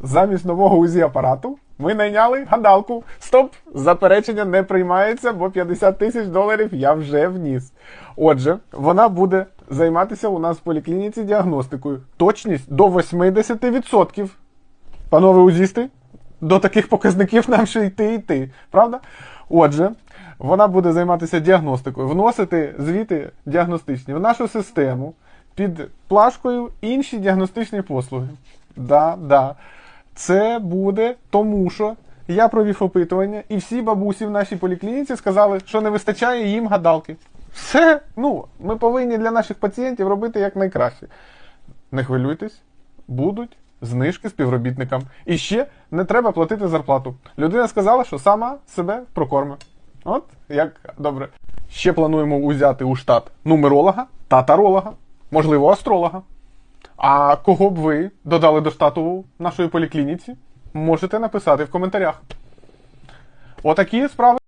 Замість нового УЗІ апарату ми найняли гадалку. Стоп! Заперечення не приймається, бо 50 тисяч доларів я вже вніс. Отже, вона буде займатися у нас в поліклініці діагностикою. Точність до 80%. Панове узісти, до таких показників нам ще йти йти, правда? Отже, вона буде займатися діагностикою, вносити звіти діагностичні в нашу систему під плашкою інші діагностичні послуги. Да, да. Це буде тому, що я провів опитування, і всі бабусі в нашій поліклініці сказали, що не вистачає їм гадалки. Все, ну, ми повинні для наших пацієнтів робити якнайкраще. Не хвилюйтесь, будуть знижки співробітникам. І ще не треба платити зарплату. Людина сказала, що сама себе прокорме. От як добре. Ще плануємо узяти у штат нумеролога та таролога, можливо, астролога. А кого б ви додали до штату нашої поліклініці? Можете написати в коментарях. Отакі справи.